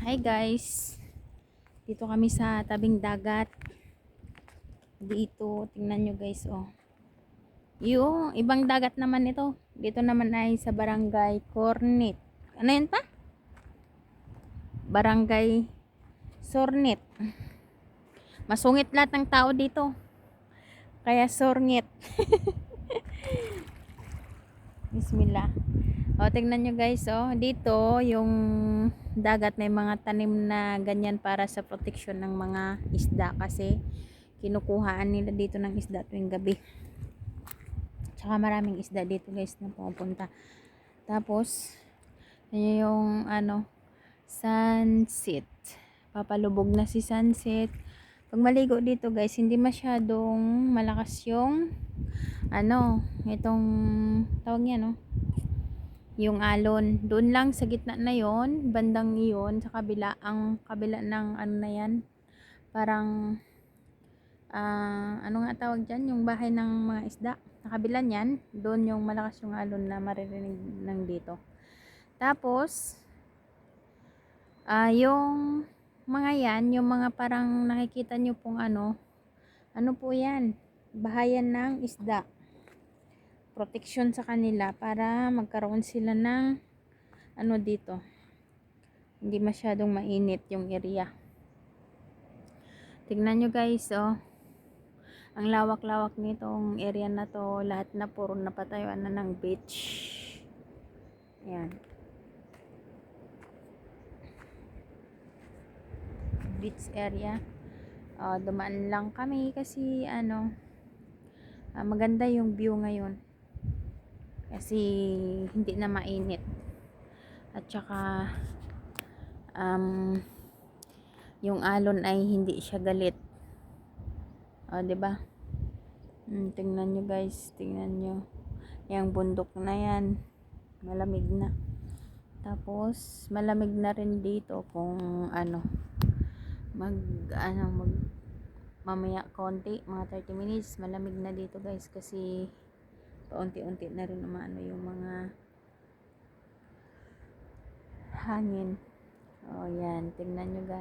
Hi guys. Dito kami sa tabing dagat. Dito, tingnan nyo guys, oh. Yung ibang dagat naman ito. Dito naman ay sa Barangay Cornet. Ano yun pa? Barangay Sornet. Masungit lahat ng tao dito. Kaya sorngit. Bismillah. O, tingnan nyo guys, oh. Dito, yung dagat may mga tanim na ganyan para sa protection ng mga isda kasi kinukuhaan nila dito ng isda tuwing gabi. Tsaka maraming isda dito guys na pumupunta. Tapos, yun yung ano, sunset. Papalubog na si sunset. Pag maligo dito guys, hindi masyadong malakas yung ano, itong tawag niya no, yung alon. Doon lang sa gitna na yon, bandang iyon, sa kabila, ang kabila ng ano na yan, parang, ah, ano nga tawag dyan, yung bahay ng mga isda. Sa kabila niyan, doon yung malakas yung alon na maririnig ng dito. Tapos, ah, yung mga yan, yung mga parang nakikita nyo pong ano, ano po yan, bahayan ng isda protection sa kanila para magkaroon sila ng ano dito hindi masyadong mainit yung area. Tignan nyo guys oh. Ang lawak-lawak nitong area na to lahat na puro napatayuan na ng beach. Yan beach area. Uh, dumaan lang kami kasi ano ah, maganda yung view ngayon kasi hindi na mainit. At saka um, yung alon ay hindi siya galit. O ba? Hmm, tingnan nyo guys. Tingnan nyo. Yung bundok na yan. Malamig na. Tapos malamig na rin dito kung ano. Mag ano mag mamaya konti mga 30 minutes. Malamig na dito guys kasi paunti-unti na rin umano yung mga hangin. Oh yan. Tingnan nyo guys